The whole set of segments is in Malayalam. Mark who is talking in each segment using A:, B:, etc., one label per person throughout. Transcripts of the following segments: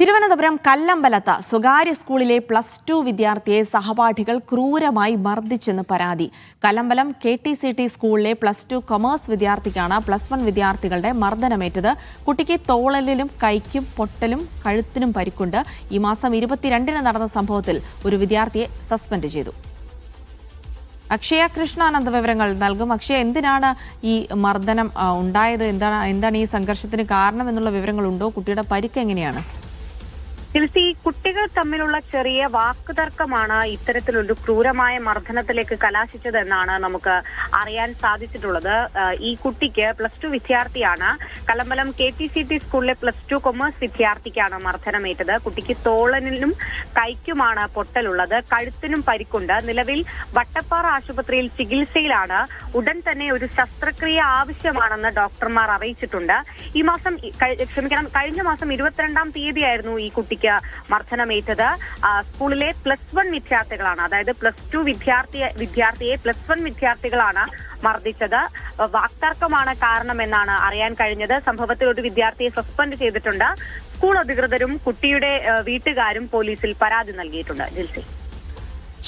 A: തിരുവനന്തപുരം കല്ലമ്പലത്ത് സ്വകാര്യ സ്കൂളിലെ പ്ലസ് ടു വിദ്യാർത്ഥിയെ സഹപാഠികൾ ക്രൂരമായി മർദ്ദിച്ചെന്ന് പരാതി. Kallambalam K T C T സ്കൂളിലെ പ്ലസ് ടു കൊമേഴ്സ് വിദ്യാർത്ഥിക്കാണ് പ്ലസ് വൺ വിദ്യാർത്ഥികളുടെ മർദ്ദനമേറ്റത്. കുട്ടിക്ക് തോളലിലും കൈക്കും പൊട്ടലും കഴുത്തിനും പരിക്കുണ്ട്. ഈ മാസം ഇരുപത്തിരണ്ടിന് നടന്ന സംഭവത്തിൽ ഒരു വിദ്യാർത്ഥിയെ സസ്പെൻഡ് ചെയ്തു. അക്ഷയ കൃഷ്ണാനന്ദ വിവരങ്ങൾ നൽകും. അക്ഷയ എന്തിനാണ് ഈ മർദ്ദനം ഉണ്ടായത്? എന്താണ് എന്താണ് ഈ സംഘർഷത്തിന് കാരണം എന്നുള്ള വിവരങ്ങളുണ്ടോ? കുട്ടിയുടെ പരിക്ക് എങ്ങനെയാണ്?
B: ചിൽസി കുട്ടികൾ തമ്മിലുള്ള ചെറിയ വാക്കുതർക്കമാണ് ഇത്തരത്തിലൊരു ക്രൂരമായ മർദ്ദനത്തിലേക്ക് കലാശിച്ചതെന്നാണ് നമുക്ക് അറിയാൻ സാധിച്ചിട്ടുള്ളത്. ഈ കുട്ടിക്ക് പ്ലസ് ടു വിദ്യാർത്ഥിയാണ്. Kalambalam K T C T സ്കൂളിലെ പ്ലസ് ടു കൊമേഴ്സ് വിദ്യാർത്ഥിക്കാണ് മർദ്ദനമേറ്റത്. കുട്ടിക്ക് തോളനിലും കൈക്കുമാണ് പൊട്ടലുള്ളത്. കഴുത്തിനും പരിക്കുണ്ട്. നിലവിൽ വട്ടപ്പാറ ആശുപത്രിയിൽ ചികിത്സയിലാണ്. ഉടൻ തന്നെ ഒരു ശസ്ത്രക്രിയ ആവശ്യമാണെന്ന് ഡോക്ടർമാർ അറിയിച്ചിട്ടുണ്ട്. ഈ മാസം ക്ഷമിക്കണം കഴിഞ്ഞ മാസം ഇരുപത്തിരണ്ടാം തീയതിയായിരുന്നു ഈ കുട്ടിക്ക് മർദ്ദനമേറ്റത് സ്കൂളിലെ പ്ലസ് വൺ വിദ്യാർത്ഥികളാണ്. അതായത് പ്ലസ് ടു വിദ്യാർത്ഥി വിദ്യാർത്ഥിയെ പ്ലസ് വൺ വിദ്യാർത്ഥികളാണ് മർദ്ദിച്ചത്. വാക്തർക്കമാണ് കാരണമെന്നാണ് അറിയാൻ കഴിഞ്ഞത്. സംഭവത്തിൽ ഒരു വിദ്യാർത്ഥിയെ സസ്പെൻഡ് ചെയ്തിട്ടുണ്ട്. സ്കൂൾ അധികൃതരും കുട്ടിയുടെ വീട്ടുകാരും പോലീസിൽ പരാതി നൽകിയിട്ടുണ്ട്. ജിൽസി.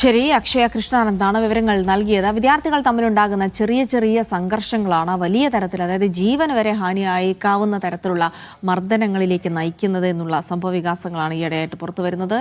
A: ശരി അക്ഷയ കൃഷ്ണാനന്ദാണ് വിവരങ്ങൾ നൽകിയത്. വിദ്യാർത്ഥികൾ തമ്മിലുണ്ടാകുന്ന ചെറിയ ചെറിയ സംഘർഷങ്ങളാണ് വലിയ തരത്തിൽ അതായത് ജീവൻ വരെ ഹാനിയായേക്കാവുന്ന തരത്തിലുള്ള മർദ്ദനങ്ങളിലേക്ക് നയിക്കുന്നത് എന്നുള്ള സംഭവ വികാസങ്ങളാണ് ഈയിടെയായിട്ട് പുറത്തുവരുന്നത്.